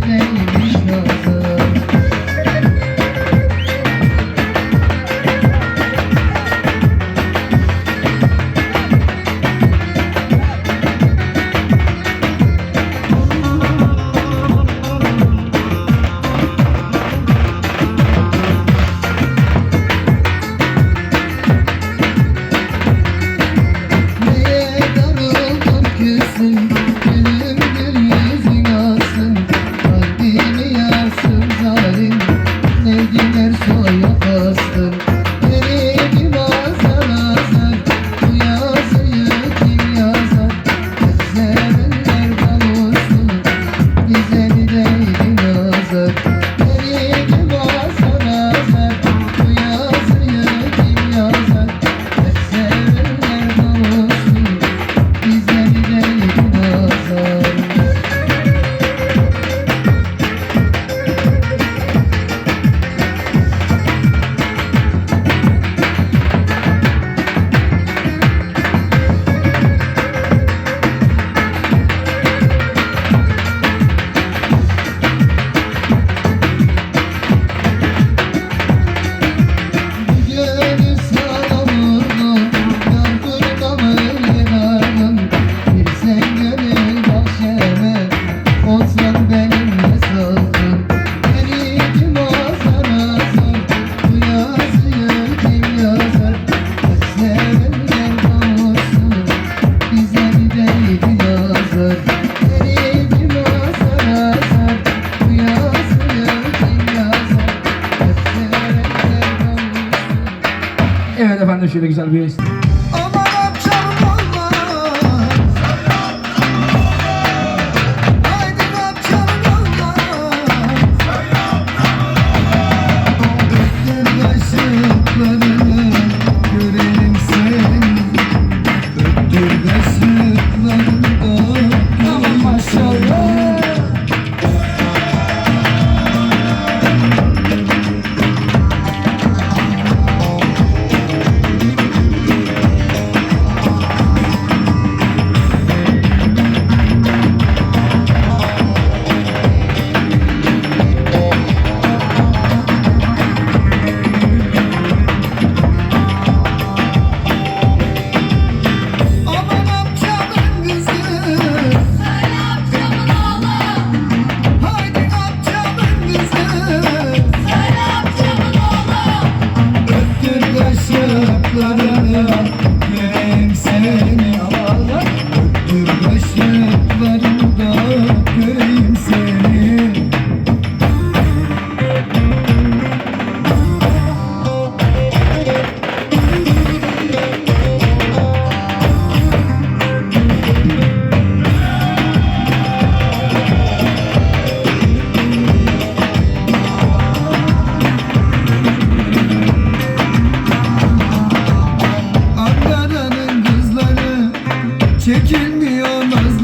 neymiş lazım Neye Evet efendim şöyle güzel bir çekilmiyor nazar